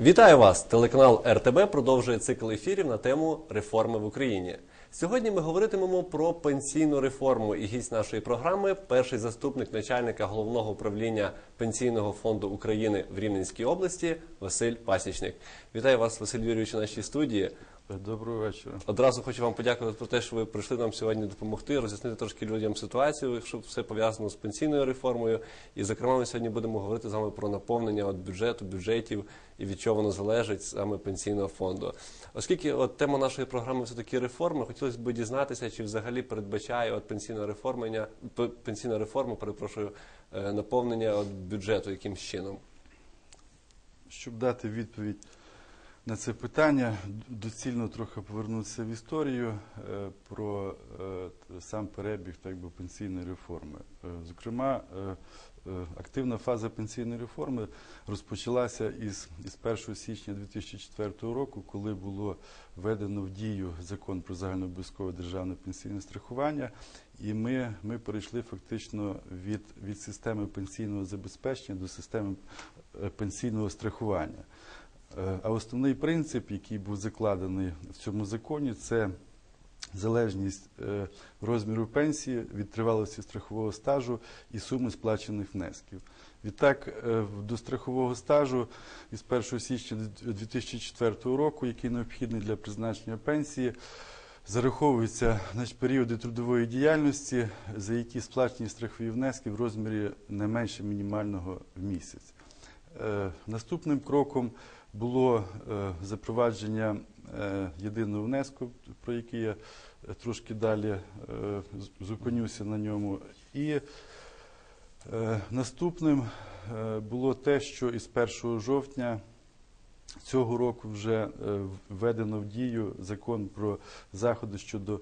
Вітаю вас! Телеканал РТБ продовжує цикл ефірів на тему реформи в Україні. Сьогодні ми говоритимемо про пенсійну реформу. І гість нашої програми перший заступник начальника головного управління пенсійного фонду України в Рівненській області Василь Пасічник. Вітаю вас, Василь Юрійович, у нашій студії. Доброго вечора. Одразу хочу вам подякувати про те, що ви прийшли нам сьогодні допомогти, роз'яснити трошки людям ситуацію, якщо все пов'язано з пенсійною реформою. І, зокрема, ми сьогодні будемо говорити з вами про наповнення от бюджету, бюджетів і від чого воно залежить саме пенсійного фонду. Оскільки от тема нашої програми все таки реформи, хотілося б дізнатися, чи взагалі передбачає от пенсійна реформа, пенсійна реформа, перепрошую, е, наповнення от бюджету якимсь чином. Щоб дати відповідь на це питання, доцільно трохи повернутися в історію е, про е, сам перебіг так би, пенсійної реформи. Е, Зокрема, активна фаза пенсійної реформи розпочалася із, із 1 січня 2004 року, коли було введено в дію закон про загальнообов'язкове державне пенсійне страхування, і ми, ми перейшли фактично від, від системи пенсійного забезпечення до системи пенсійного страхування. Е, А основний принцип, який був закладений в цьому законі, це залежність е, розміру пенсії від тривалості страхового стажу і суми сплачених внесків. Відтак, е, до страхового стажу із 1 січня 2004 року, який необхідний для призначення пенсії, зараховуються значить, періоди трудової діяльності, за які сплачені страхові внески в розмірі не менше мінімального в місяць. Наступним кроком було е, запровадження е, єдиного внеску, про який я е, трошки далі зупинюся на ньому. І наступним було те, що із 1 жовтня цього року вже введено в дію закон про заходи щодо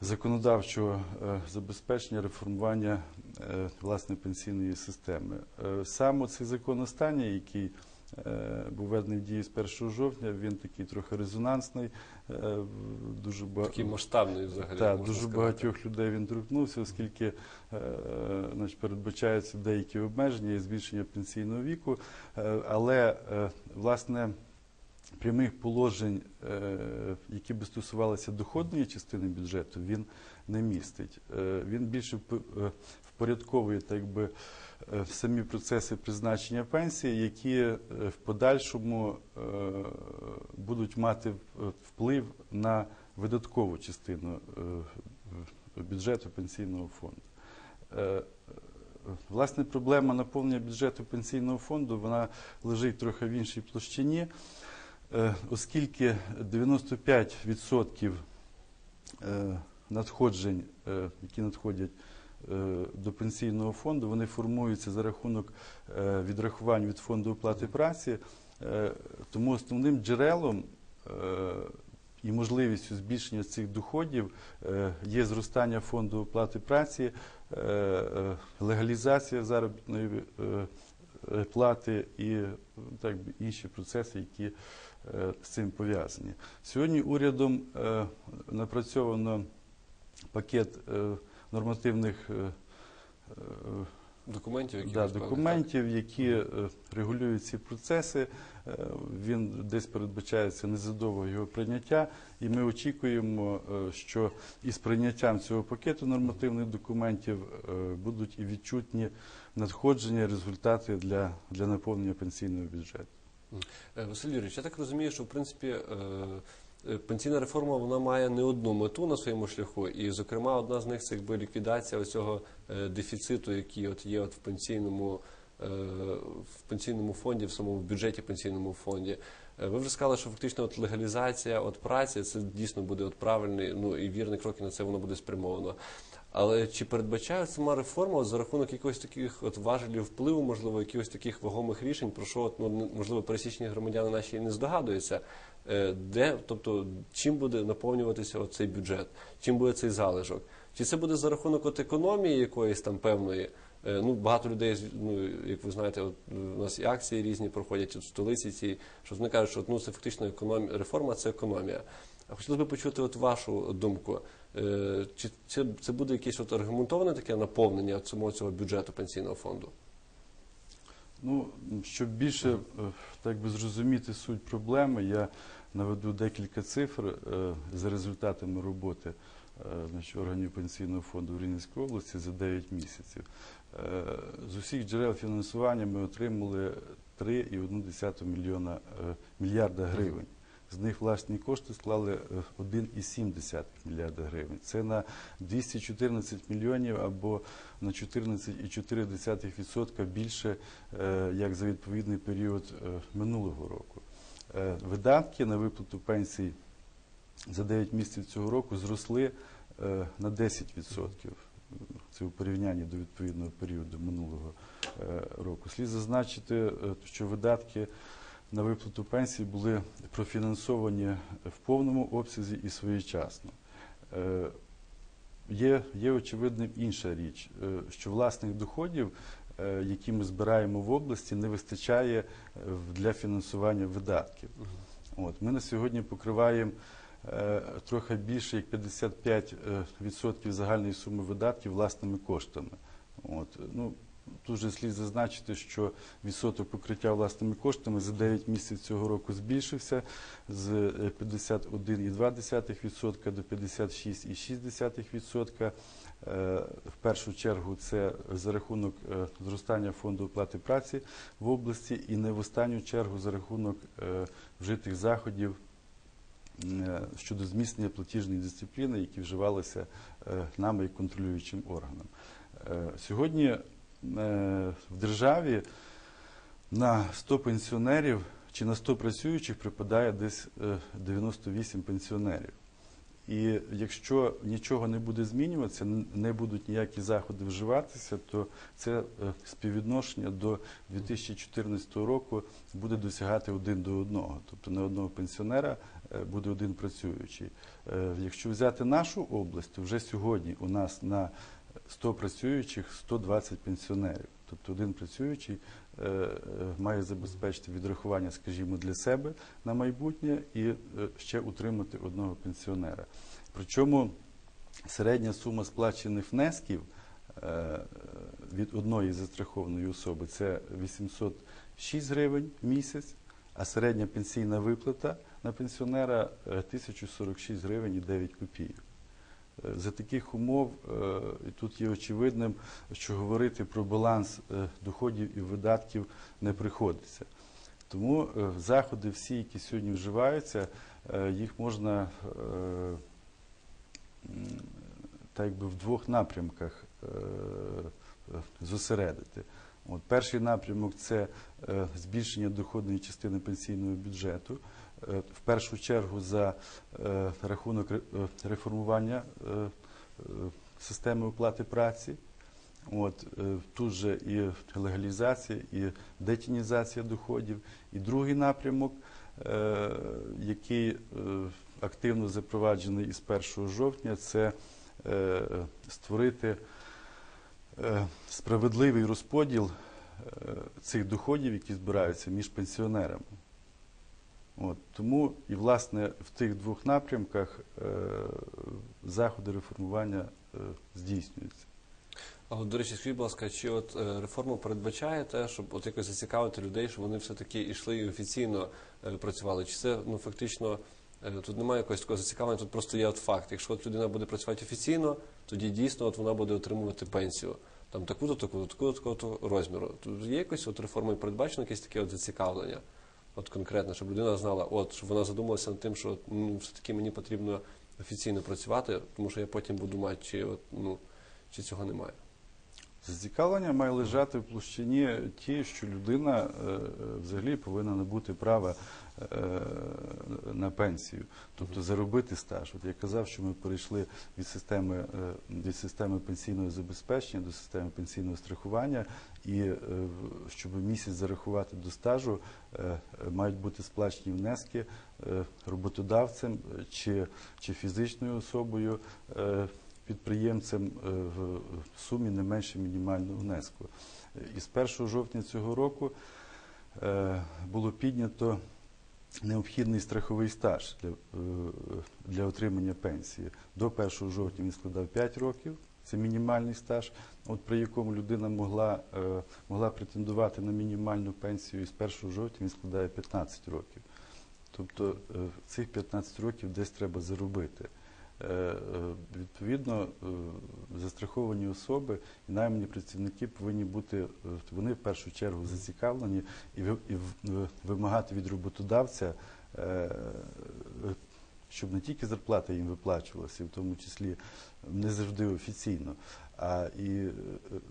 законодавчого забезпечення реформування власне пенсійної системи. Саме цей закон останній, який був введений в дію з 1 жовтня, він такий трохи резонансний, е, дуже ба- Такий масштабний взагалі. так, дуже сказати. багатьох людей він торкнувся, оскільки е, значить, передбачаються деякі обмеження і збільшення пенсійного віку. Е, але е, власне прямих положень, е, які би стосувалися доходної частини бюджету, він не містить. Е, він більше е, впорядковує так би, е, самі процеси призначення пенсії, які е, в подальшому е, будуть мати вплив на видаткову частину бюджету пенсійного фонду. Власне, проблема наповнення бюджету пенсійного фонду вона лежить трохи в іншій площині, оскільки 95% е, надходжень, які надходять до пенсійного фонду, вони формуються за рахунок е, відрахувань від фонду оплати праці. Е, Тому основним джерелом е, і можливістю збільшення цих доходів е, є зростання фонду оплати праці, е, е, легалізація заробітної е, е, плати і е, так інші процеси, які е, з цим пов'язані. Сьогодні урядом е, напрацьовано пакет е, нормативних е, е, Документів, які да, документів, які е, регулюють ці процеси. Він десь передбачається незадовго його прийняття, і ми очікуємо, що із прийняттям цього пакету нормативних документів будуть і відчутні надходження, результати для, для наповнення пенсійного бюджету. Василь Юрійович, я так розумію, що в принципі пенсійна реформа вона має не одну мету на своєму шляху, і, зокрема, одна з них це якби ліквідація цього е, дефіциту, який от є от в пенсійному. е, В пенсійному фонді, в самому бюджеті пенсійному фонді. Е, Ви вже сказали, що фактично от легалізація от праці це дійсно буде от правильний ну і вірний крок, і на це воно буде спрямовано. Але чи передбачає сама реформа от за рахунок якихось таких от важелів впливу, можливо, якихось таких вагомих рішень, про що от, ну, можливо пересічні громадяни наші і не здогадуються, е, де, тобто, чим буде наповнюватися цей бюджет, чим буде цей залишок? Чи це буде за рахунок от економії якоїсь там певної? Е, Ну, багато людей, ну, як ви знаєте, от у нас і акції різні проходять в столиці ці, що вони кажуть, що ну, це фактично економія, реформа це економія. А хотілося б почути от вашу думку. Е, Чи це, це буде якесь от аргументоване таке наповнення от цього бюджету пенсійного фонду? Ну, щоб більше е, так би зрозуміти суть проблеми, я наведу декілька цифр е, за результатами роботи е, значить, органів пенсійного фонду в Рівненській області за 9 місяців. З усіх джерел фінансування ми отримали 3,1 мільйона е, мільярда гривень. З них власні кошти склали е, 1,7 мільярда гривень. Це на 214 мільйонів або на 14,4% більше, е, як за відповідний період е, минулого року. Е, Видатки на виплату пенсій за 9 місяців цього року зросли е, на 10%. Це у порівнянні до відповідного періоду минулого е, року. Слід зазначити, е, що видатки на виплату пенсій були профінансовані в повному обсязі і своєчасно. Е, Є, є очевидним інша річ, е, що власних доходів, е, які ми збираємо в області, не вистачає для фінансування видатків. От, ми на сьогодні покриваємо трохи більше як 55% е, загальної суми видатків власними коштами. От, ну, тут же слід зазначити, що відсоток покриття власними коштами за 9 місяців цього року збільшився з е, 51,2% до 56,6%. Е, В першу чергу це за рахунок е, зростання фонду оплати праці в області і не в останню чергу за рахунок е, вжитих заходів е, щодо зміцнення платіжної дисципліни, які вживалися е, нами як контролюючим органом. Е, Сьогодні е, в державі на 100 пенсіонерів чи на 100 працюючих припадає десь е, 98 пенсіонерів. І якщо нічого не буде змінюватися, не будуть ніякі заходи вживатися, то це е, співвідношення до 2014 року буде досягати один до одного. Тобто на одного пенсіонера е, буде один працюючий. Е, Якщо взяти нашу область, то вже сьогодні у нас на 100 працюючих 120 пенсіонерів. Тобто один працюючий е, е, має забезпечити відрахування, скажімо, для себе на майбутнє і е, ще утримати одного пенсіонера. Причому середня сума сплачених внесків від одної застрахованої особи це 806 гривень в місяць, а середня пенсійна виплата на пенсіонера е, 1046 гривень і 9 копійок. За таких умов, е, і тут є очевидним, що говорити про баланс е, доходів і видатків не приходиться. Тому е, заходи всі, які сьогодні вживаються, їх можна так якби в двох напрямках зосередити. От перший напрямок це збільшення доходної частини пенсійного бюджету. Е, В першу чергу за е, рахунок е, реформування системи оплати праці. От, тут же і легалізація, і детінізація доходів. І другий напрямок, який активно запроваджений із 1 жовтня, це створити справедливий розподіл цих доходів, які збираються між пенсіонерами. От, тому і власне в тих двох напрямках е, заходи реформування е, здійснюються. А от, до речі, скажіть, будь ласка, чи от е, реформа передбачає те, щоб от якось зацікавити людей, щоб вони все-таки йшли і офіційно е, працювали? Чи це ну фактично е, тут немає якогось такого зацікавлення, тут просто є от факт. Якщо от людина буде працювати офіційно, тоді дійсно от вона буде отримувати пенсію. Там таку-то, таку-то, таку-то, такого розміру. Тут є якось от реформою передбачено якесь таке от зацікавлення? От конкретно, щоб людина знала, от щоб вона задумалася над тим, що ну, все-таки мені потрібно офіційно працювати, тому що я потім буду мати, чи от ну чи цього немає. Зацікавлення має лежати в площині ті, що людина е, взагалі повинна набути права е, на пенсію, тобто заробити стаж. От я казав, що ми перейшли від системи, е, від системи пенсійного забезпечення до системи пенсійного страхування, і е, щоб місяць зарахувати до стажу, е, мають бути сплачені внески е, роботодавцем чи, фізичною особою. підприємцем в сумі не менше мінімального внеску. І з 1 жовтня цього року було піднято необхідний страховий стаж для, для отримання пенсії. До 1 жовтня він складав 5 років, Це мінімальний стаж, от при якому людина могла, е, могла претендувати на мінімальну пенсію з 1 жовтня він складає 15 років. Тобто е, цих 15 років десь треба заробити. Е, Відповідно, застраховані особи і наймані працівники повинні бути, вони в першу чергу зацікавлені і вимагати від роботодавця, щоб не тільки зарплата їм виплачувалася, в тому числі не завжди офіційно, а і е,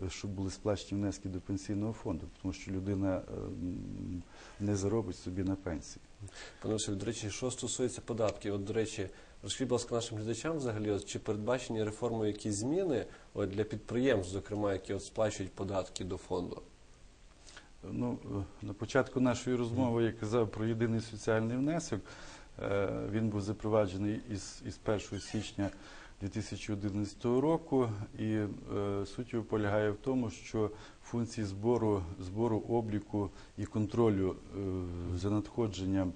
е, щоб були сплачені внески до пенсійного фонду, тому що людина е, не заробить собі на пенсії. Пане Василю, до речі, що стосується податків, от, до речі, розкажіть, будь ласка, нашим глядачам взагалі, от, чи передбачені реформою якісь зміни от, для підприємств, зокрема, які от, сплачують податки до фонду? Ну, е, на початку нашої розмови я казав про єдиний соціальний внесок. Е, Він був запроваджений із, із 1 січня 2011 року, і е, суть його полягає в тому, що функції збору, збору обліку і контролю е, за надходженням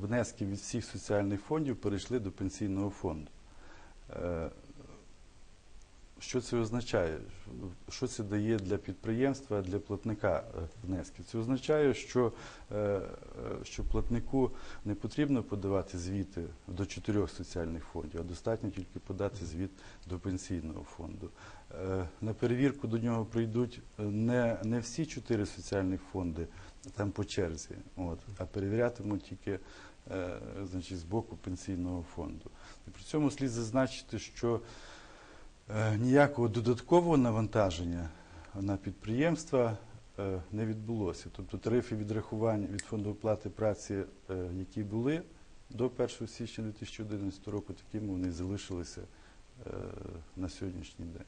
внесків від всіх соціальних фондів перейшли до пенсійного фонду. Що це означає? Що це дає для підприємства, для платника е, внесків? Це означає, що, е, е, що платнику не потрібно подавати звіти до чотирьох соціальних фондів, а достатньо тільки подати звіт до пенсійного фонду. На перевірку до нього прийдуть не, не всі чотири соціальних фонди там по черзі, от, а перевірятимуть тільки значить, з боку пенсійного фонду. І при цьому слід зазначити, що ніякого додаткового навантаження на підприємства е, не відбулося. Тобто тарифи відрахування від фонду оплати праці, е, які були до 1 січня 2011 року, такими вони залишилися е, на сьогоднішній день.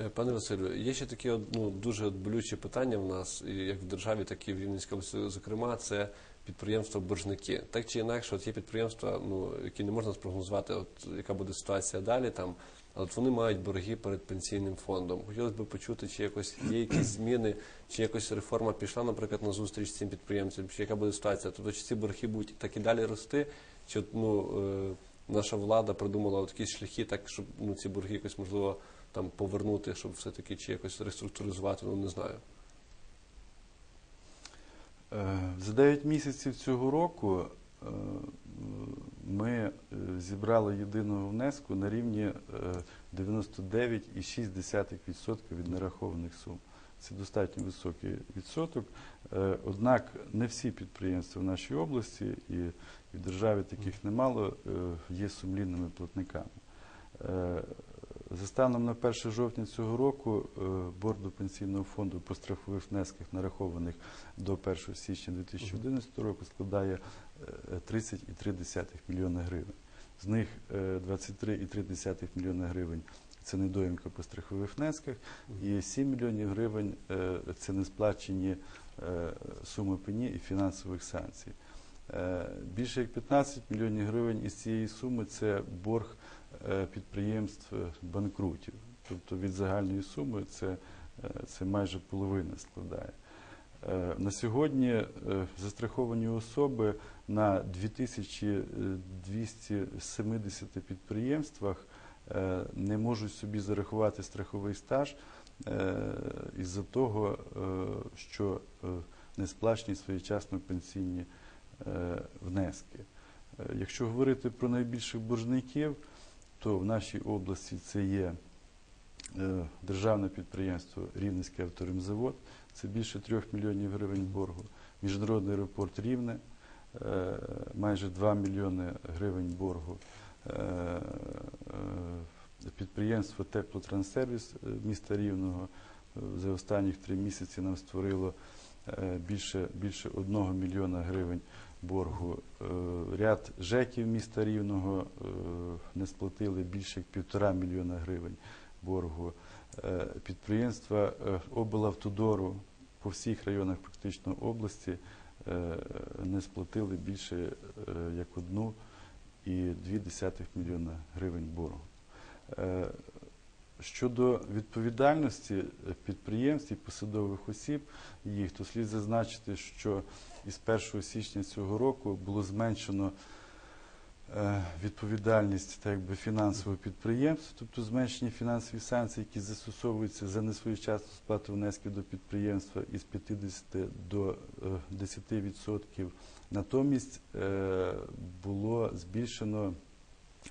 Е, Пане Василю, є ще таке ну, дуже болюче питання в нас, як в державі, так і в Рівненській області, зокрема, це підприємства-боржники. Так чи інакше, от є підприємства, ну, які не можна спрогнозувати, от, яка буде ситуація далі там, але вони мають борги перед пенсійним фондом. Хотілося б почути, чи якось є якісь зміни, чи якось реформа пішла, наприклад, на зустріч цим підприємцям, чи яка буде ситуація? Тобто, чи ці борги будуть так і далі рости, чи ну, е, наша влада придумала от якісь шляхи, так, щоб ну, ці борги якось можливо там повернути, щоб все-таки чи якось реструктуризувати, ну не знаю. Е, За 9 місяців цього року е, ми е, зібрали єдиного внеску на рівні е, 99,6% від нарахованих сум. Це достатньо високий відсоток. Е, Однак не всі підприємства в нашій області і в державі таких немало е, є сумлінними платниками. Е, За станом на 1 жовтня цього року е, борду пенсійного фонду по страхових внесках, нарахованих до 1 січня 2011 року, складає е, 30,3 мільйона гривень. З них е, 23,3 мільйона гривень це недоїмка по страхових внесках, і 7 мільйонів гривень е, це несплачені е, суми пені і фінансових санкцій. Е, Більше як 15 мільйонів гривень із цієї суми це борг е, підприємств е, банкрутів. Тобто від загальної суми це, е, це майже половина складає. Е, На сьогодні е, застраховані особи на 2270 підприємствах е, не можуть собі зарахувати страховий стаж е, із-за того, е, що не сплачені своєчасно пенсійні внески. Якщо говорити про найбільших боржників, то в нашій області це є державне підприємство Рівненський авторемзавод, це більше 3 мільйонів гривень боргу, Міжнародний аеропорт Рівне, майже 2 мільйони гривень боргу. Е, е, Підприємство Теплотранссервіс е, міста Рівного е, за останніх три місяці нам створило е, більше, більше 1 мільйона гривень боргу. Е, Ряд ЖЕКів міста Рівного е, не сплатили більше як півтора мільйона гривень боргу. Е, Підприємства е, облавтодору по всіх районах практично області е, не сплатили більше е, як одну і дві десятих мільйона гривень боргу. Е, Щодо відповідальності е, підприємств і посадових осіб їх, то слід зазначити, що із 1 січня цього року було зменшено е, відповідальність так якби, фінансового підприємства, тобто зменшення фінансових санкцій, які застосовуються за несвоєчасну сплату внесків до підприємства із 50 до е, 10%. Натомість е, було збільшено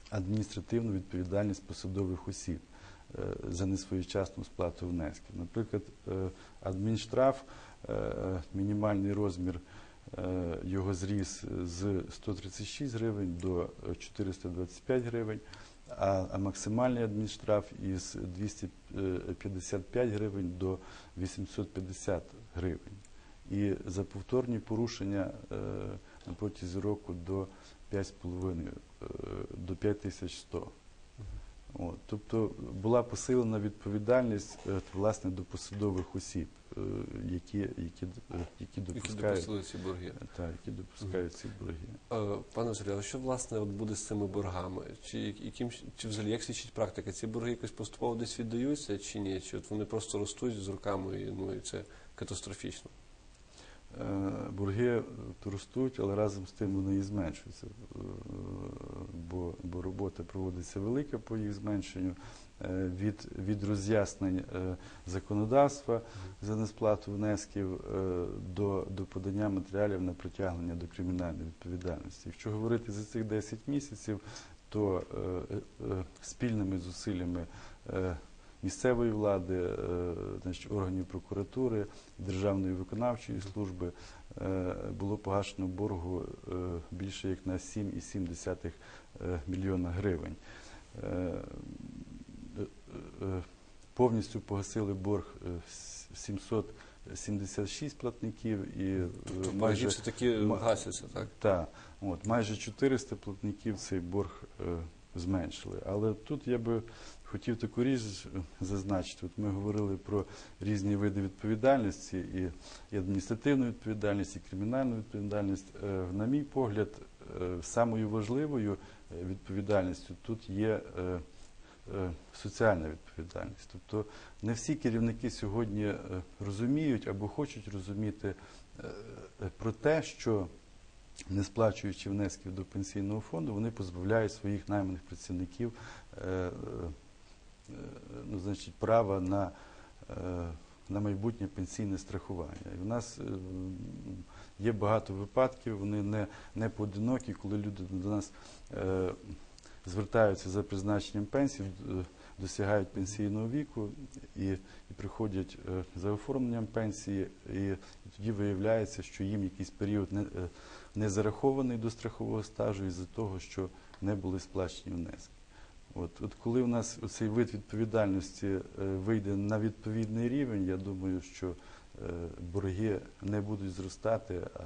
адміністративну відповідальність посадових осіб е, за несвоєчасну сплату внесків. Наприклад, е, адмінштраф, е, мінімальний розмір е, його зріс з 136 гривень до 425 гривень, а, максимальний адмінштраф із 255 гривень до 850 гривень. І за повторні порушення е, на протязі року до 5,5 е, до 5100. От, тобто була посилена відповідальність е, власне до посадових осіб, е, які, які, е, які Які допускають, ці борги. та, які допускають ці борги. Е, Пане Василю, а що власне от буде з цими боргами? Чи яким чи взагалі як свідчить практика? Ці борги якось поступово десь віддаються чи ні? Чи от вони просто ростуть з роками і ну і це катастрофічно? Е, Борги е, ростуть, але разом з тим вони і зменшуються, е, бо, бо робота проводиться велика по їх зменшенню. Е, Від, від роз'яснень е, законодавства за несплату внесків е, до, до подання матеріалів на притягнення до кримінальної відповідальності. Якщо говорити за цих 10 місяців, то спільними зусиллями місцевої влади, е, значить, органів прокуратури, Державної виконавчої служби е, було погашено боргу е, більше як на 7,7 е, мільйона гривень. Повністю погасили борг е, с- 776 платників і Тобто майже все таки гасяться, так? так, от, майже 400 платників цей борг е, зменшили. Але тут я би хотів таку річ зазначити. От ми говорили про різні види відповідальності, і, адміністративну відповідальність, і кримінальну відповідальність. Е, на мій погляд, е, самою важливою е, відповідальністю тут є соціальна відповідальність. Тобто не всі керівники сьогодні розуміють або хочуть розуміти про те, що не сплачуючи внесків до пенсійного фонду, вони позбавляють своїх найманих працівників ну, значить, права на, е, на майбутнє пенсійне страхування. І в нас е, є багато випадків, вони не, не поодинокі, коли люди до нас е, звертаються за призначенням пенсії, досягають пенсійного віку і, і приходять е, за оформленням пенсії, і, тоді виявляється, що їм якийсь період не, е, не зарахований до страхового стажу із-за того, що не були сплачені внески. От, от коли у нас цей вид відповідальності е, вийде на відповідний рівень, я думаю, що е, борги не будуть зростати, а,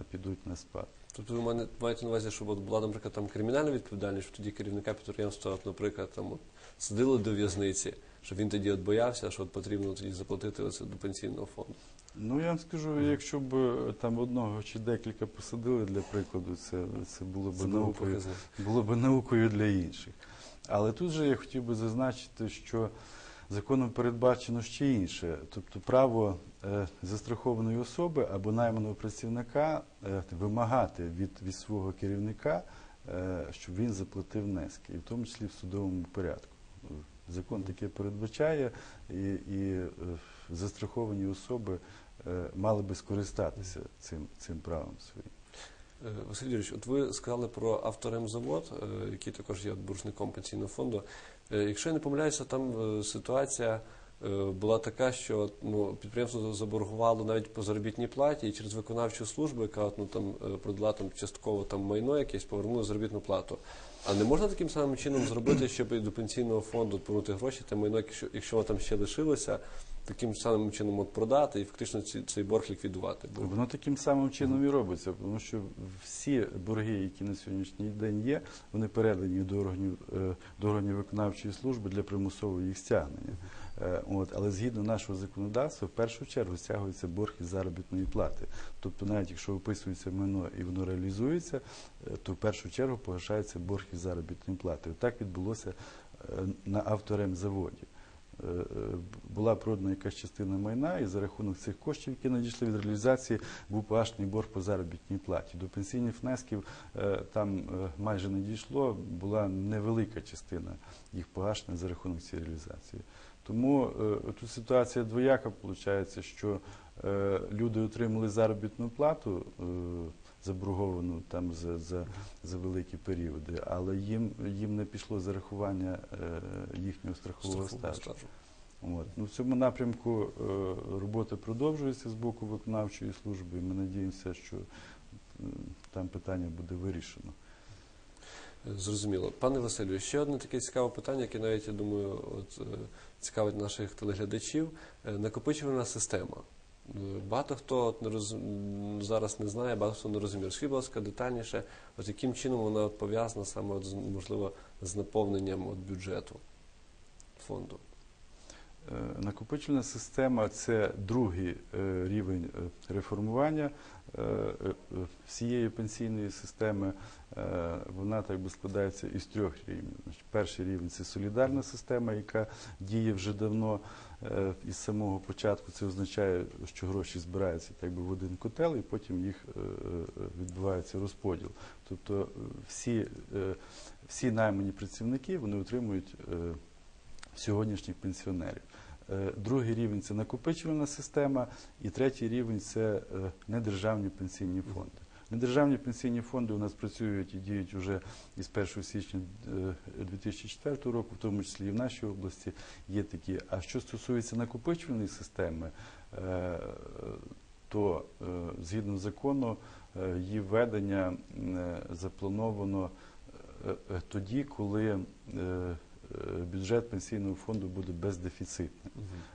а підуть на спад. Тобто ви мене- маєте на увазі, щоб от була, наприклад, там кримінальна відповідальність, що тоді керівника підприємства, от, наприклад, там от, садили до в'язниці, щоб він тоді от боявся, що от потрібно тоді заплатити оце до пенсійного фонду. Ну я вам скажу, якщо б е, там одного чи декілька посадили для прикладу, це, це було б Це наукою, було б наукою для інших. Але тут же я хотів би зазначити, що законом передбачено ще інше, тобто право е, застрахованої особи або найманого працівника е, вимагати від, від свого керівника, е, щоб він заплатив внески, і в тому числі в судовому порядку. Закон таке передбачає, і, і застраховані особи мали би скористатися цим, цим правом своїм. Е, Василь Юрійович, от ви сказали про авторемзавод, е, який також є от боржником пенсійного фонду. Е, Якщо я не помиляюся, там ситуація була така, що ну, підприємство заборгувало навіть по заробітній платі, і через виконавчу службу, яка ну, там, продала там, частково там, майно якесь, повернула заробітну плату. А не можна таким самим чином зробити, щоб і до пенсійного фонду повернути гроші, те майно, якщо, якщо воно там ще лишилося, таким самим чином от продати і фактично ці- цей борг ліквідувати? Бо Воно таким самим чином і робиться, тому що всі борги, які на сьогоднішній день є, вони передані до органів, е, до органів виконавчої служби для примусового їх стягнення. Е, От, але згідно нашого законодавства, в першу чергу стягується борг із заробітної плати. Тобто, навіть якщо описується майно і воно реалізується, е, то в першу чергу погашається борг із заробітної плати. Так відбулося е, на авторемзаводі. е, е, була продана якась частина майна, і за рахунок цих коштів, які надійшли від реалізації, був погашений борг по заробітній платі. До пенсійних внесків е, там е, майже не дійшло, була невелика частина їх погашена за рахунок цієї реалізації. Тому е, тут ситуація двояка виходить, що е, люди отримали заробітну плату. Заборговану там за, за, за великі періоди, але їм, їм не пішло зарахування е, їхнього страхового стажу. От. Ну, в цьому напрямку е, робота продовжується з боку виконавчої служби, і ми надіємося, що е, там питання буде вирішено. Зрозуміло. Пане Василю, ще одне таке цікаве питання, яке навіть, я думаю, от, цікавить наших телеглядачів. Накопичувальна система. Багато хто не роз... зараз не знає, багато хто не розуміє. Розкажіть, будь ласка, детальніше, от яким чином вона пов'язана саме, от, можливо, з наповненням от, бюджету фонду. Е, Накопичувальна система це другий е, рівень е, реформування всієї пенсійної системи. Вона так би складається із трьох рівнів. Перший рівень це солідарна система, яка діє вже давно із самого початку. Це означає, що гроші збираються так би в один котел, і потім їх е, е, відбувається розподіл. Тобто е, всі, е, всі наймані працівники вони отримують. е, сьогоднішніх пенсіонерів. Е, Другий рівень це накопичувальна система, і третій рівень це е, недержавні пенсійні фонди. Недержавні пенсійні фонди у нас працюють і діють вже із 1 січня е, 2004 року, в тому числі і в нашій області є такі. А що стосується накопичувальної системи, е, то е, згідно закону е, її введення е, заплановано е, е, тоді, коли е, е, бюджет пенсійного фонду буде бездефіцитним.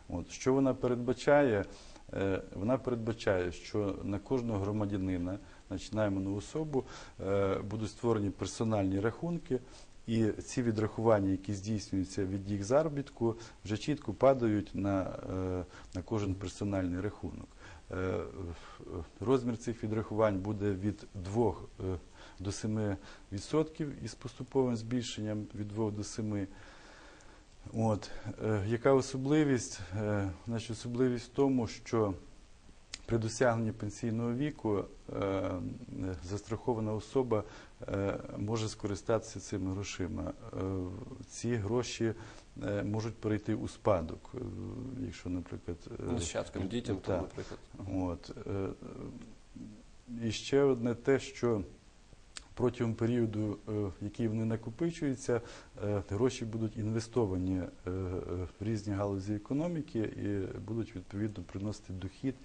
От, що вона передбачає? Е, Вона передбачає, що на кожного громадянина, значить найману особу, е, будуть створені персональні рахунки, і ці відрахування, які здійснюються від їх заробітку, вже чітко падають на, е, на кожен персональний рахунок. Е, Розмір цих відрахувань буде від 2 е, до 7 відсотків із поступовим збільшенням від 2 до 7. От, яка особливість? Значить, особливість в тому, що при досягненні пенсійного віку е, застрахована особа е, може скористатися цими грошима. Е, ці гроші можуть перейти у спадок, якщо, наприклад, Нащадкам, дітям, там, наприклад. От. І ще одне те, що протягом періоду, е, який вони накопичуються, е, гроші будуть інвестовані е, в різні галузі економіки і будуть відповідно приносити дохід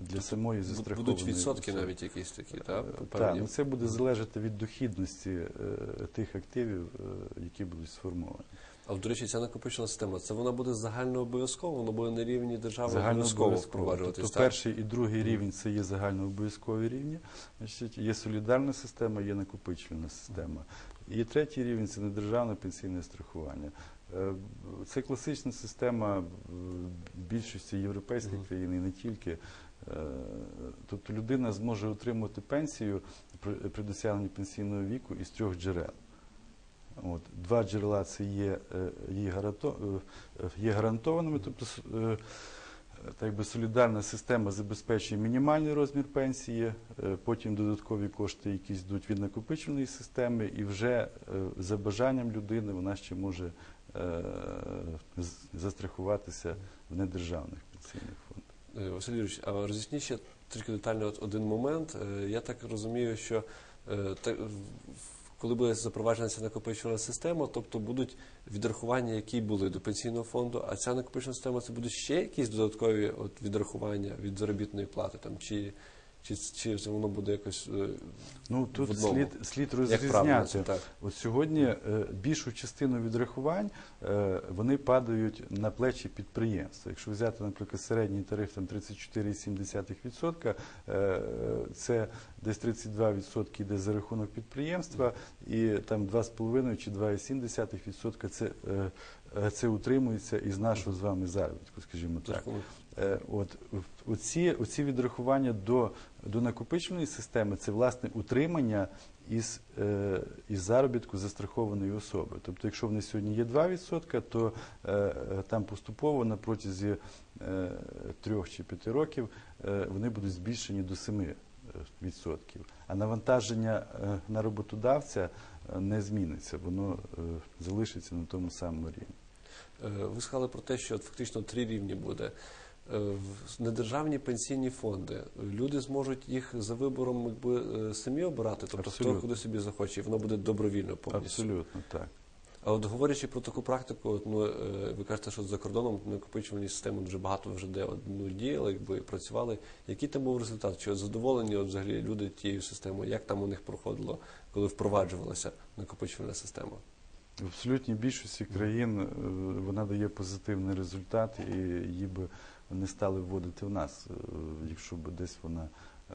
для самої застрахованої Будуть відсотки особи. навіть якісь такі, так? Так, ну це буде залежати від дохідності тих активів, які будуть сформовані. А до речі, ця накопичена система, це вона буде загальнообов'язково, вона буде на рівні держави обов'язково впроваджуватись, Тобто так? перший і другий рівень це є загальнообов'язкові рівні. Значить, є солідарна система, є накопичувальна система. І третій рівень це недержавне пенсійне страхування. Е, Це класична система більшості європейських країн і не тільки. Е, Тобто людина зможе отримати пенсію при досягненні пенсійного віку із трьох джерел. От, два джерела це є, е, гаранто- е, є гарантованими, тобто е, так би солідарна система забезпечує мінімальний розмір пенсії, е, потім додаткові кошти, якісь йдуть від накопичувальної системи, і вже е, за бажанням людини вона ще може е, застрахуватися в недержавних пенсійних фондах. Е, Василь Юрійович, а роз'ясніть ще трішки детально один момент. Е, Я так розумію, що е, в- коли буде запроваджена ця накопичувальна система, тобто будуть відрахування, які були до пенсійного фонду, а ця накопичувальна система це будуть ще якісь додаткові от відрахування від заробітної плати, там чи, чи, чи воно буде якось е, Ну тут одному. слід, слід розрізняти. так? От сьогодні е, більшу частину відрахувань е, вони падають на плечі підприємства. Якщо взяти, наприклад, середній тариф там 34,7%, е, це десь 32% йде за рахунок підприємства, і там 2,5 чи 2,7% це, це утримується із нашого з вами заробітку, скажімо так. От оці, оці відрахування до, до накопичувальної системи це власне утримання із, е, із заробітку застрахованої особи. Тобто, якщо в них сьогодні є 2%, то е, е, там поступово на протязі е, трьох чи п'яти років е, вони будуть збільшені до 7%. Відсотків. А навантаження е, на роботодавця е, не зміниться, воно е, залишиться на тому самому рівні. Е, Ви сказали про те, що фактично три рівні буде. Е, Недержавні пенсійні фонди. Люди зможуть їх за вибором якби, е, самі обирати, тобто хто куди собі захоче, і воно буде добровільно повністю. Абсолютно так. А от говорячи про таку практику, от, ну, е, ви кажете, що за кордоном накопичувальні системи дуже багато вже де ну, діяли, якби працювали. Який там був результат? Чи задоволені от, взагалі люди тією системою? Як там у них проходило, коли впроваджувалася накопичувальна система? В абсолютній більшості країн вона дає позитивний результат, і її би не стали вводити в нас, е, якщо б десь вона е,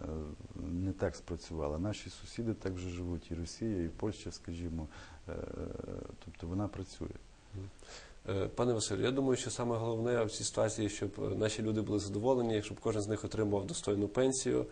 не так спрацювала. Наші сусіди так вже живуть, і Росія, і Польща, скажімо. Е, Тобто вона працює. Е, Пане Василю, я думаю, що саме головне в цій ситуації, щоб е, наші люди були задоволені, щоб кожен з них отримав достойну пенсію.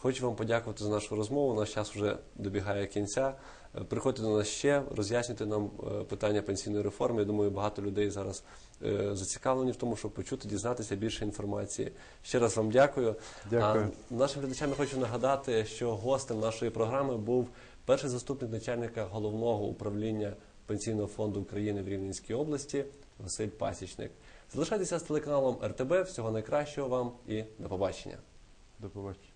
Хочу вам подякувати за нашу розмову. Наш час вже добігає кінця. Е, Приходьте до нас ще, роз'яснюйте нам е, питання пенсійної реформи. Я думаю, багато людей зараз е, зацікавлені в тому, щоб почути, дізнатися більше інформації. Ще раз вам дякую. Дякую. А нашим глядачам я хочу нагадати, що гостем нашої програми був перший заступник начальника головного управління Пенсійного фонду України в Рівненській області Василь Пасічник. Залишайтеся з телеканалом РТБ. Всього найкращого вам і до побачення. До побачення.